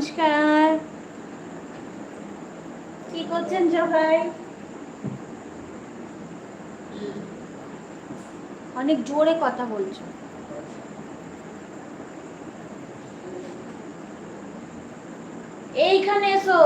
নমস্কার। কি করছেন সবাই? অনেক জোরে কথা বলছো। এইখানে এসো।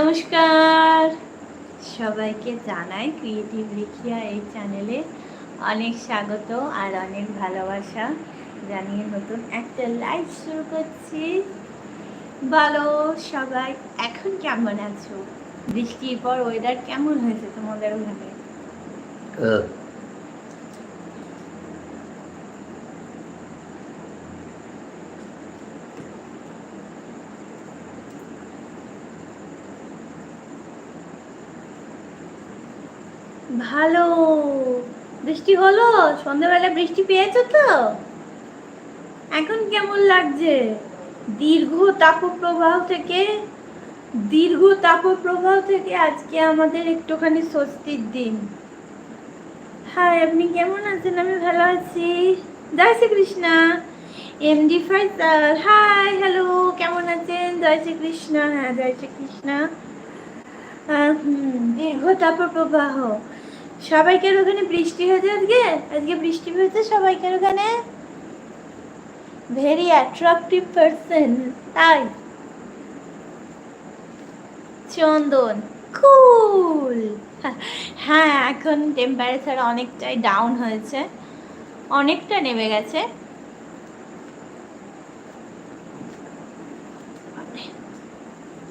নমস্কার। সবাইকে জানাই ক্রিয়েটিভ লিখিয়া এই চ্যানেলে অনেক স্বাগত আর অনেক ভালোবাসা। জানিয়ে নতুন একটা লাইভ শুরু করছি। বলো সবাই এখন কেমন আছো? বৃষ্টির পর ওয়েদার কেমন হয়েছে তোমাদের ওখানে? ভালো। বৃষ্টি হলো, সন্ধ্যাবেলা বৃষ্টি পেয়েছ তো? এখন কেমন লাগছে? দীর্ঘ তাপপ্রবাহ থেকে, দীর্ঘ তাপপ্রবাহ থেকে আজকে আমাদের একটুখানি স্বস্তির দিন। হাই, আপনি কেমন আছেন? আমি ভালো আছি। জয় Shrikrishna. MD Faisal hi, hello, কেমন আছেন? জয় শ্রীকৃষ্ণা হ্যাঁ জয় শ্রীকৃষ্ণ। দীর্ঘ তাপপ্রবাহ। সবাইকার ওখানে বৃষ্টি হয়েছে আজকে? আজকে বৃষ্টি হয়েছে সবাইকার ওখানে? ভেরি অ্যাট্রাকটিভ পারসন তাই? চন্দন কুল হ্যাঁ এখন টেম্পারেচার অনেকটাই ডাউন হয়েছে। অনেকটা নেমে গেছে।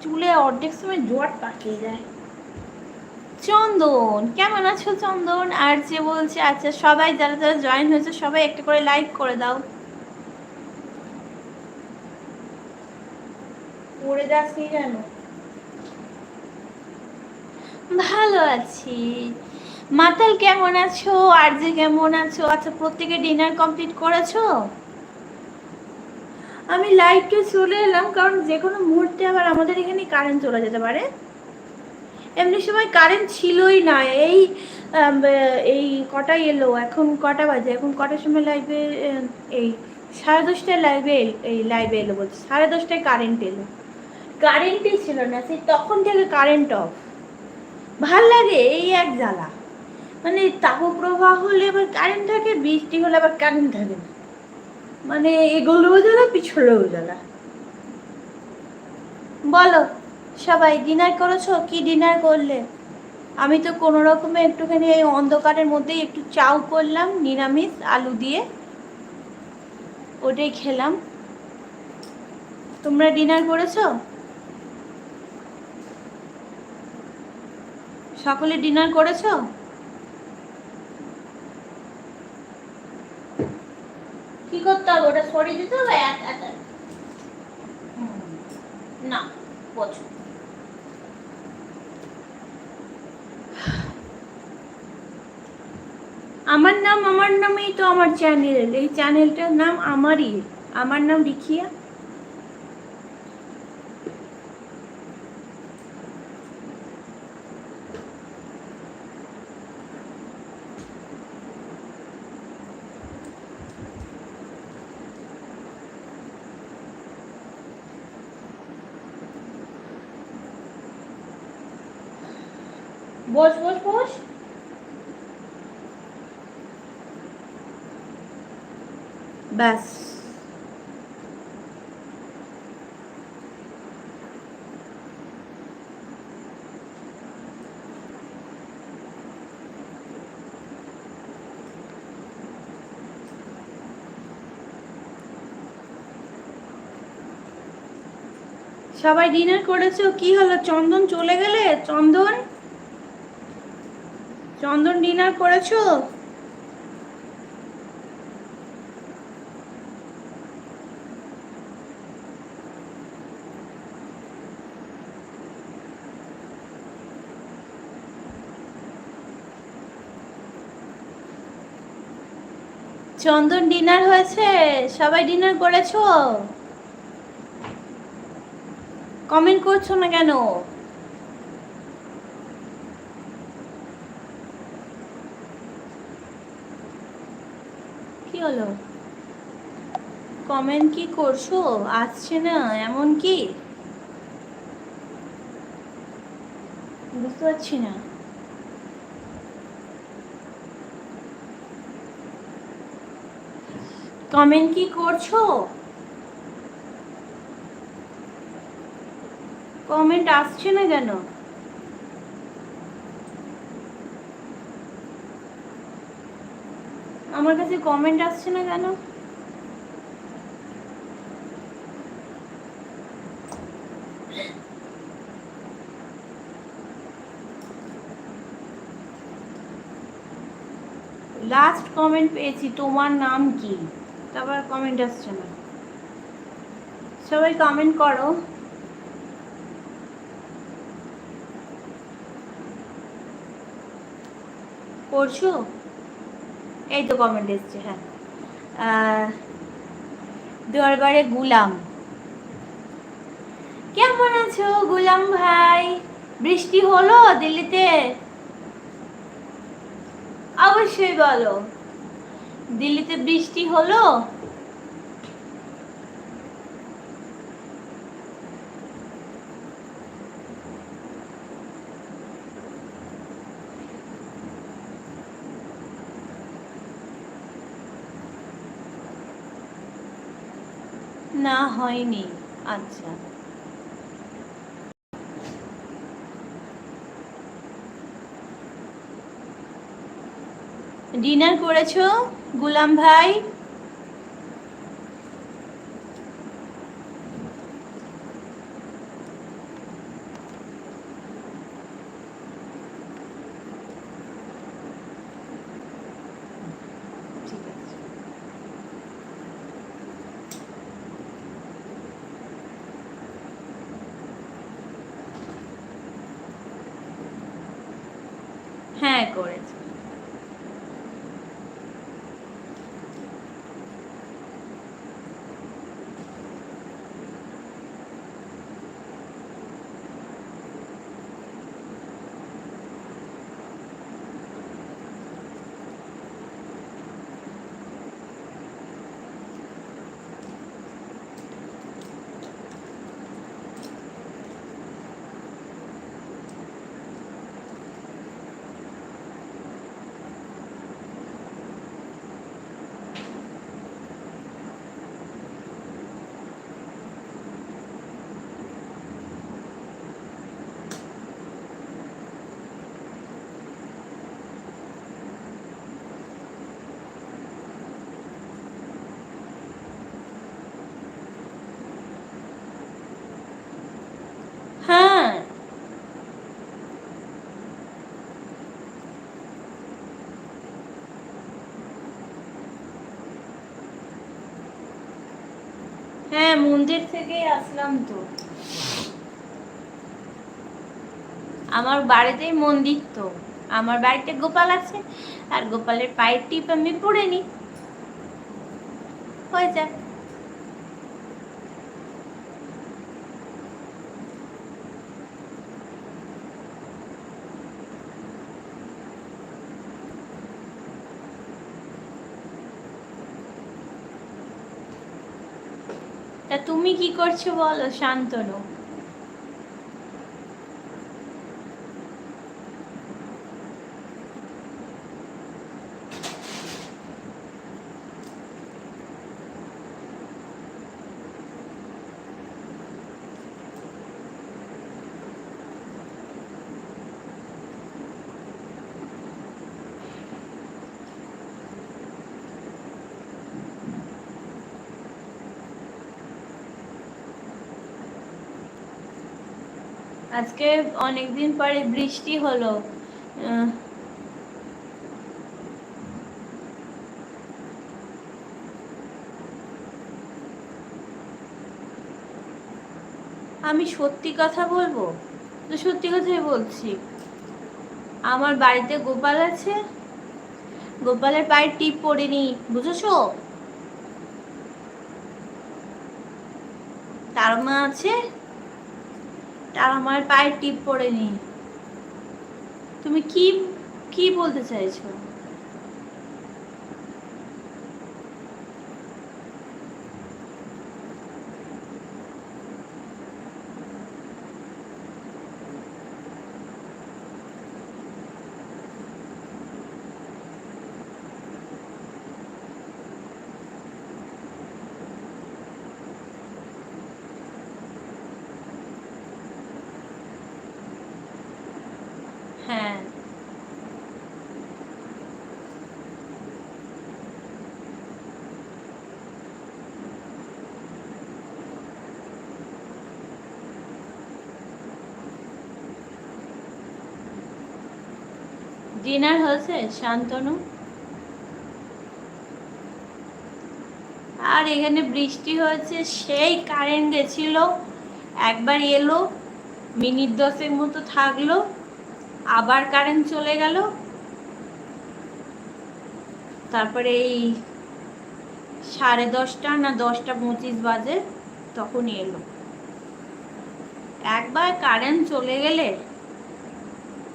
চুলে অর্ধেক সময় জোয়ার পাকিয়ে যায়। চন্দন। কেমন আছো চন্দন? আর যে বলছে আচ্ছা সবাই যারা যারা জয়েন হয়েছে সবাই একটা করে লাইক করে দাও। পড়ে যাচ্ছি কেন? ভালো আছি। মাতাল কেমন আছো? আর যে কেমন আছো? আচ্ছা প্রত্যেকে ডিনার কমপ্লিট করেছ? আমি লাইভটা চলে এলাম কারণ যে কোনো মুহূর্তে আবার আমাদের এখানে কারেন্ট চলে যেতে পারে। এমনি সময় কারেন্ট ছিলই না। এই এই কটায় এলো, এখন কটা বাজে? এখন কটার সময় লাইভে এই সাড়ে দশটায় লাইভে এই লাইভে এলো বলছে। সাড়ে দশটায় কারেন্ট এলো। কারেন্টই ছিল না, সেই তখন থেকে কারেন্ট অফ ভালো লাগে এই এক জ্বালা। মানে তাপপ্রবাহ হলে আবার কারেন্ট থাকে, বৃষ্টি হলে আবার কারেন্ট থাকে না। মানে এগুলোও জ্বালা, পিছলেও জ্বালা। বলো। সবাই ডিনার করেছ? কি ডিনার করলে? আমি তো কোনো রকমে একটুখানি এই অন্ধকারের মধ্যেই একটু চাউ করলাম, নিরামিষ আলু দিয়ে। ওটাই খেলাম। তোমরা ডিনার করেছ? সকলে ডিনার করেছ? কি করতে হবে? ওটা সরিয়ে দিতে হবে? না বোঝো আমার নাম, আমার নামেই তো আমার চ্যানেল এই চ্যানেলটার নাম আমারই। আমার নাম রিখিয়া বস বস বস। ব্যাস। সবাই ডিনার করেছ? কি হলো? চন্দন চলে গেলে? চন্দন? চন্দন ডিনার করেছ? চন্দন ডিনার হয়েছে? সবাই ডিনার করেছ? কমেন্ট করছ না কেন? কি হলো? কমেন্ট কি করছ? আসছে না, এমন কি? বুঝতে পারছি না। কমেন্ট কি করছ? কমেন্ট আসছে না কেন? আমার কাছে কমেন্ট আসছে না কেন? লাস্ট কমেন্ট পেয়েছি, তোমার নাম কি? তারপর কমেন্ট আসছে না। সবাই কমেন্ট করো। করছ এই তো কমেন্ট এসছে হ্যাঁ। দরবারে গুলাম। কেমন আছো গুলাম ভাই? বৃষ্টি হলো দিল্লিতে? অবশ্যই বলো। দিল্লিতে বৃষ্টি হলো? না হয়নি। আচ্ছা। ডিনার করেছ? গুলাম ভাই। হ্যাঁ করেছি হ্যাঁ হ্যাঁ মন্দির থেকে আসলাম তো। আমার বাড়িতেই মন্দির তো। আমার বাড়িতে গোপাল আছে, আর গোপালের পায়ের টিপ আমি পড়ে নি হয়ে যায় তুমি কি করছ বলো শান্তনু? আজকে অনেকদিন পরে বৃষ্টি হলো। আমি সত্যি কথা বলব? তো সত্যি কথাই বলছি। আমার বাড়িতে গোপাল আছে। গোপালের পায়ে টিপ পড়েনি, বুঝেছ? তার মা আছে। তার আমার পায়ে টিপ পড়েনি। তুমি কি কি বলতে চাইছো হ্যাঁ ডিনার হয়েছে, শান্তনু? আর এখানে বৃষ্টি হয়েছে, সেই কারেন্ট গেছিল, একবার এলো, মিনিট দশেক মতো থাকল, আবার কারেন্ট চলে গেল। তারপরে এই সাড়ে দশটা না দশটা পঁচিশ বাজে, তখন এলো। একবার কারেন্ট চলে গেলে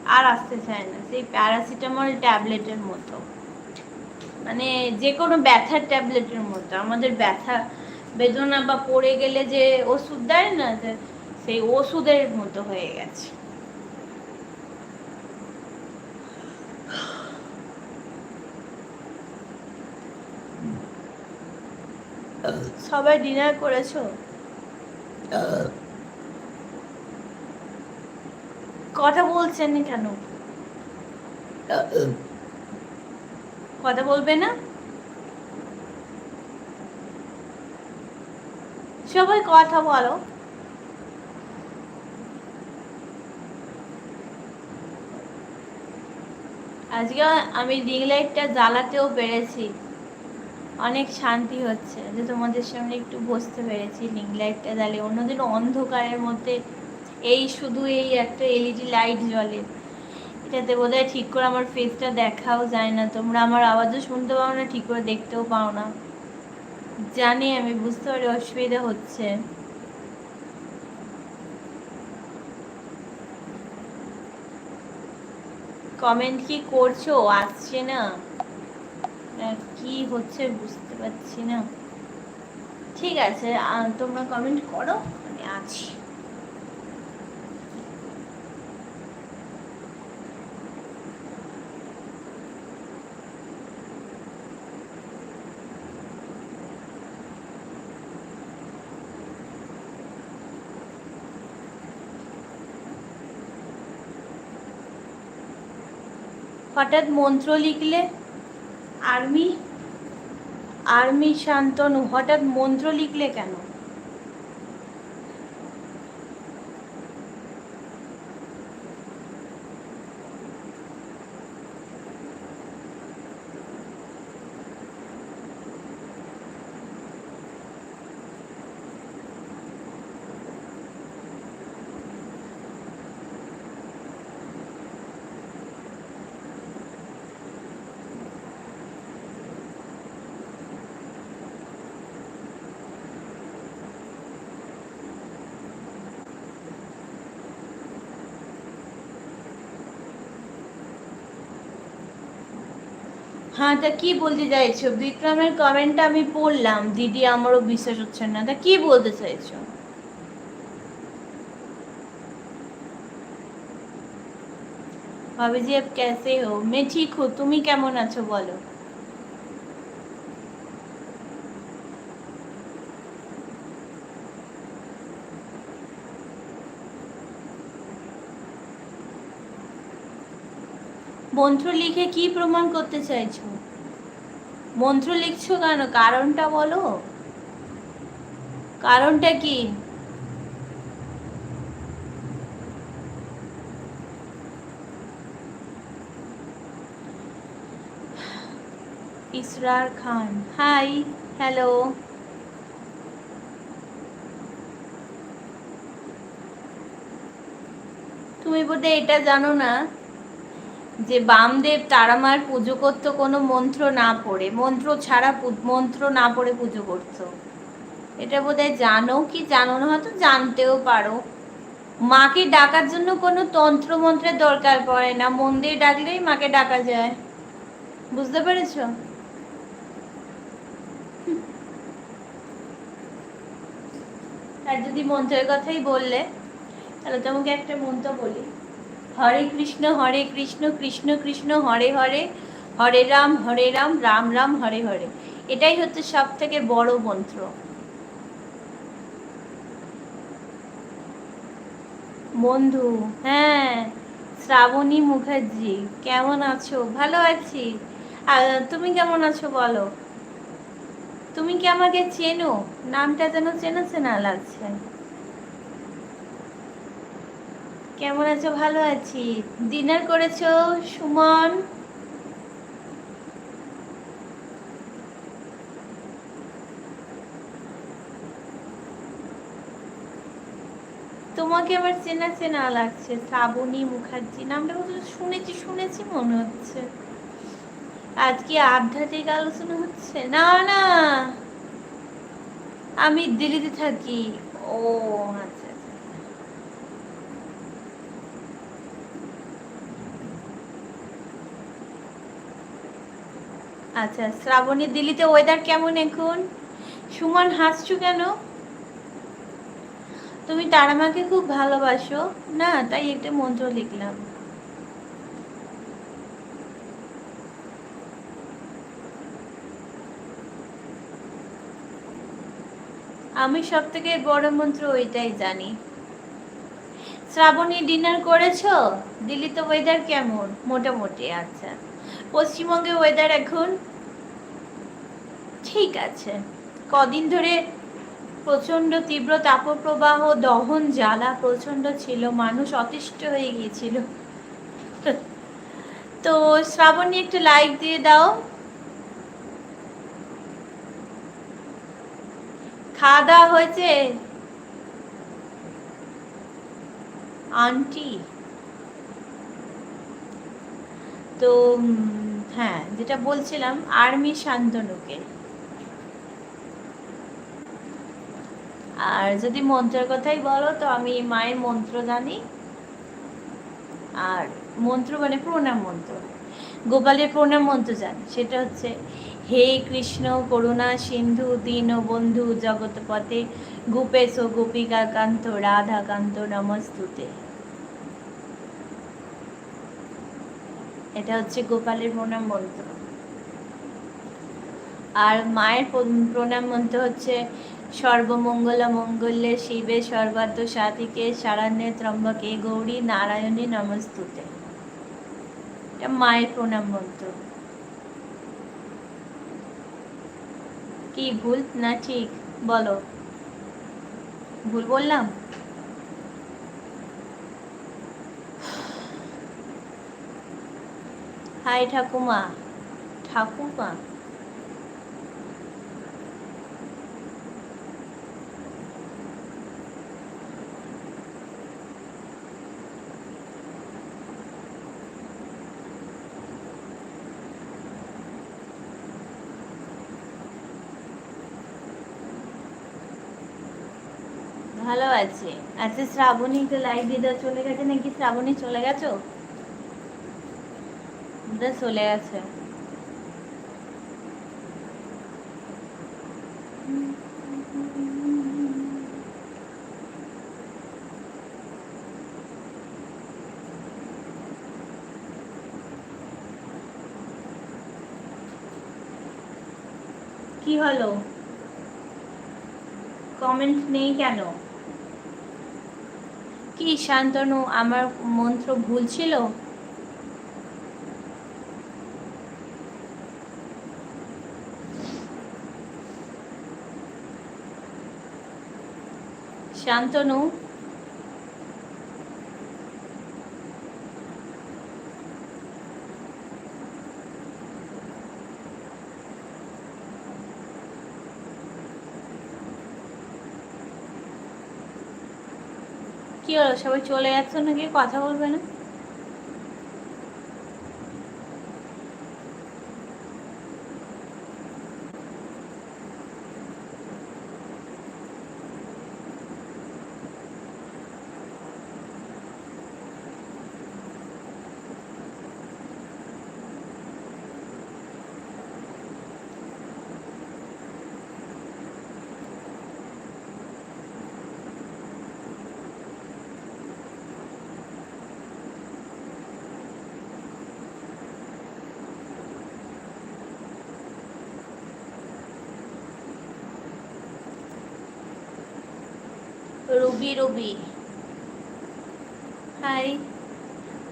আর আসতে চায় না। সেই প্যারাসিটামল ট্যাবলেটের মতো। মানে যে কোনো ব্যথার ট্যাবলেটের মতো। আমাদের ব্যথা, বেদনা বা পড়ে গেলে যে ওষুধ দেয় না, যে সেই ওষুধের মতো হয়ে গেছে। সবাই ডিনার করেছ? কথা বলছেন না কেন? কথা বলবে না? সবাই কথা বলো। আজকে আমি রিং লাইটটা জ্বালাতেও পেরেছি। অনেক শান্তি হচ্ছে। যে তোমাদের সামনে একটু বসতে পেরেছি রিং লাইটটা জ্বালিয়ে। অন্যদিন অন্ধকারের মধ্যে এই শুধু এই একটা এলইডি লাইট জ্বলে। এটাতে বোধহয় ঠিক করে আমার ফেসটা দেখাও যায় না। তোমরা আমার আওয়াজও শুনতে পাও না, ঠিক করে দেখতেও পাও না। জানি, আমি বুঝতে পারি অসুবিধা হচ্ছে। কমেন্ট কি করছ? আসছে না। কি হচ্ছে বুঝতে পারছি না। ঠিক আছে তোমরা কমেন্ট করো, আমি আছি। হঠাৎ মন্ত্র লিখলে আর্মি আর্মি শান্তনু হঠাৎ মন্ত্র লিখলে কেন হ্যাঁ তা কি বলতে চাইছো? বিক্রমের কমেন্টটা আমি পড়লাম। দিদি আমারও বিশ্বাস হচ্ছে না। তা কি বলতে চাইছো? ভাবি জি আপ কেসে হো মে ঠিক হো তুমি কেমন আছো বলো? মন্ত্র লিখে কি প্রমাণ করতে চাইছো? মন্ত্র লিখছো কেন? কারণটা বলো। কারণটা কি? ইসরার খান। Hi, hello. তুমি বোধহয় এটা জানো না? যে বামদেব তারামার পুজো করতো, কোনো মন্ত্র না পড়ে, মন্ত্র ছাড়া মন্ত্র না পড়ে পুজো করতো। এটা বোধহয় জানো কি জানো না, হয়তো জানতেও পারো। মাকে ডাকার জন্য কোনো তন্ত্র মন্ত্রের দরকার পড়ে না মন্দির ডাকলেই মাকে ডাকা যায়। বুঝতে পেরেছ? আর যদি মন্ত্রের কথাই বললে, তাহলে তোমাকে একটা মন্ত্র বলি। হরে কৃষ্ণ হরে কৃষ্ণ কৃষ্ণ কৃষ্ণ, হরে হরে হরে রাম হরে রাম রাম রাম, হরে হরে। এটাই হচ্ছে সব থেকে বড় মন্ত্র। বন্ধু হ্যাঁ শ্রাবণী মুখার্জি, কেমন আছো? ভালো আছি। তুমি কেমন আছো বলো? তুমি কি আমাকে চেনো? নামটা যেন চেনা চেনা লাগছে। কেমন আছো? ভালো আছি। ডিনার করেছ, সুমন? তোমাকে আমার চেনা চেনা লাগছে, শ্রাবণী মুখার্জি। নামটা কোথাও শুনেছি শুনেছি মনে হচ্ছে। আজকে আধ্যাত্মিক আলোচনা হচ্ছে? না না। আমি দিল্লিতে থাকি। ও আচ্ছা। আচ্ছা শ্রাবণী, দিল্লিতে ওয়েদার কেমন এখন? সুমন, হাসছো কেন? তুমি তারামাকে খুব ভালোবাসো, না? তাই একটা মন্ত্র লিখলাম। আমি সব থেকে বড় মন্ত্র ওইটাই জানি। শ্রাবণী ডিনার করেছ? দিল্লিতে ওয়েদার কেমন? মোটামুটি আচ্ছা। পশ্চিমবঙ্গে ওয়েদার এখন ঠিক আছে। কদিন ধরে প্রচণ্ড তীব্র তাপপ্রবাহ, দহন, জ্বালা প্রচণ্ড ছিল, মানুষ অতিষ্ঠ হয়ে গিয়েছিল। তো শ্রাবণী, একটু লাইক দিয়ে দাও। খাওয়া হয়েছে? আন্টি তো হ্যাঁ যেটা বলছিলাম, আর্মি শান্তনুকে। আর যদি মন্ত্রের কথাই বলো, তো আমি মায়ের মন্ত্র জানি। আর মন্ত্র মানে প্রণাম মন্ত্র। গোপালের প্রণাম মন্ত্র জানি। সেটা হচ্ছে, হে কৃষ্ণ, করুণা, সিন্ধু, দীন বন্ধু, জগৎপথে, গোপেশ গোপিকা কান্ত রাধা কান্ত নমস্তুতে। এটা হচ্ছে গোপালের প্রণাম মন্ত্র। আর মায়ের প্র- প্রণাম মন্ত্র হচ্ছে, সর্বমঙ্গল মঙ্গলে শিবে সর্বার্থ সাধিকে শারণ্যে ত্রম্বকে গৌরী নারায়ণী নমস্তুতে। এটা মায়ের প্রণাম মন্ত্র। কি ভুল? না ঠিক। বলো। ভুল বললাম? হাই ঠাকুমা। ঠাকুমা। ভালো আছে। আচ্ছা শ্রাবণী তো লাইভ দিদা চলে গেছে, নাকি শ্রাবণী চলে গেছো? বোধহয় চলে গেছে। কি হলো? কমেন্ট নেই কেন? কি শান্তনু আমার মন্ত্র ভুল ছিল? শান্তনু। কি হলো সবাই চলে যাচ্ছে নাকি? কথা বলবে না? রুবি। হাই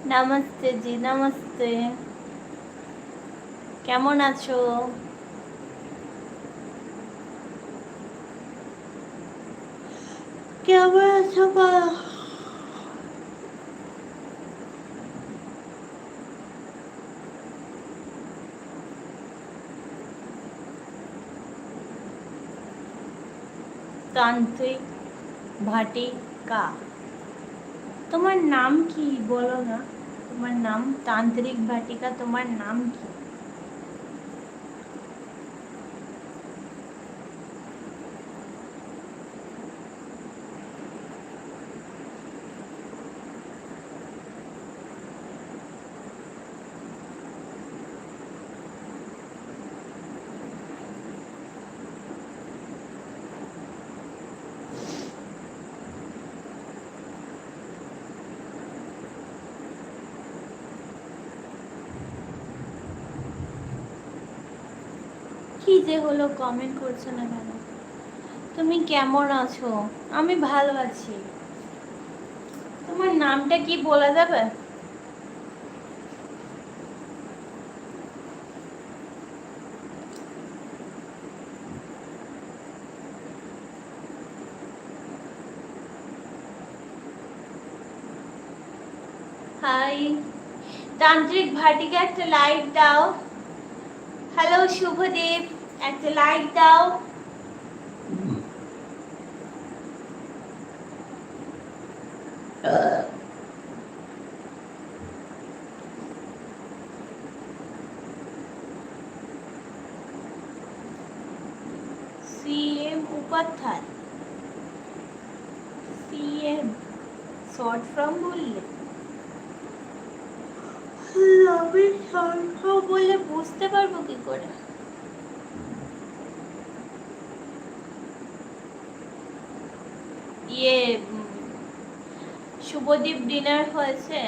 নমস্তে জি নমস্তে কেমন আছো? কেমন আছো বা তান্ত্রিক ভাটিকা তোমার নাম কি বলো না তোমার নাম তান্ত্রিক ভাটিকা তোমার নাম কি কি যে হলো কমেন্ট করছ না কেন? তুমি কেমন আছো? আমি ভালো আছি। তোমার নামটা কি বলা যাবে? হাই তান্ত্রিক ভাটিকা একটা লাইক দাও। হ্যালো শুভদেব একটা লাইক দাও CM Upadhyay CM short form বললে আমি শর্ট বললে বুঝতে পারব কি করে? শুভদীপ ডিনার হয়েছে।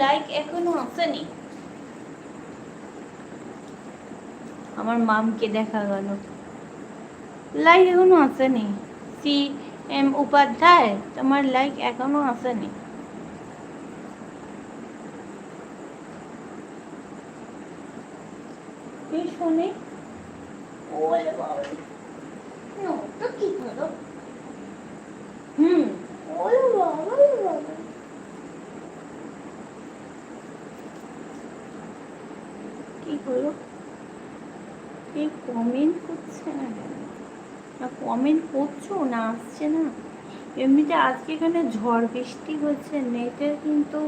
লাইক এখনও আসেনি। আমার মামকে দেখা গেল। লাইক এখনও আসেনি। সি এম উপাধ্যায়, তোমার লাইক এখনও আসেনি। এই শোনে ওলে বাবা না তো কি করো হুম ওলে বাবা ওলে বাবা কি হলো কে কমেন্ট করছে না কেন? না কমেন্ট করছ না আসছে না? এমনিতে আজকে এখানে ঝড় বৃষ্টি হচ্ছে নেটের কিন্তু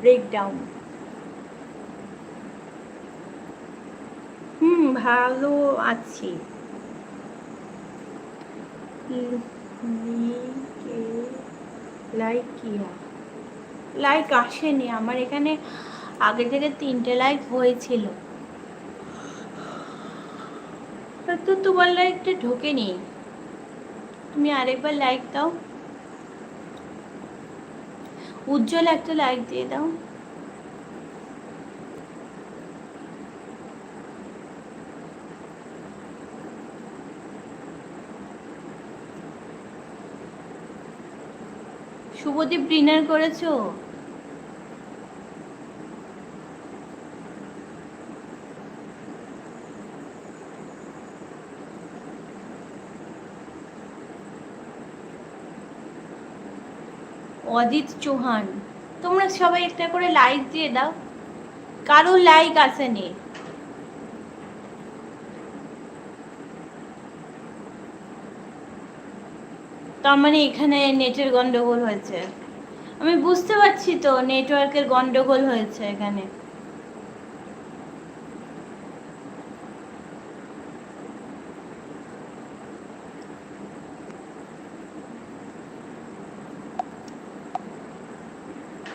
ব্রেকডাউন হুম, ভালো আছি। লাইক কিয়া? লাইক আসেনি, আমার এখানে আগে থেকে তিনটে লাইক হয়েছিল। তো তোমার লাইকটা ঢোকে নেই তুমি আরেকবার লাইক দাও। উজ্জ্বল একটা লাইক দিয়ে দাও। শুভদীপ ডিনার করেছ? অজিত চৌহান। তোমরা সবাই একটা করে লাইক দিয়ে দাও। কারও লাইক আসেনি তার মানে এখানে নেটের গন্ডগোল হয়েছে। আমি বুঝতে পারছি তো নেটওয়ার্কের গন্ডগোল হয়েছে এখানে।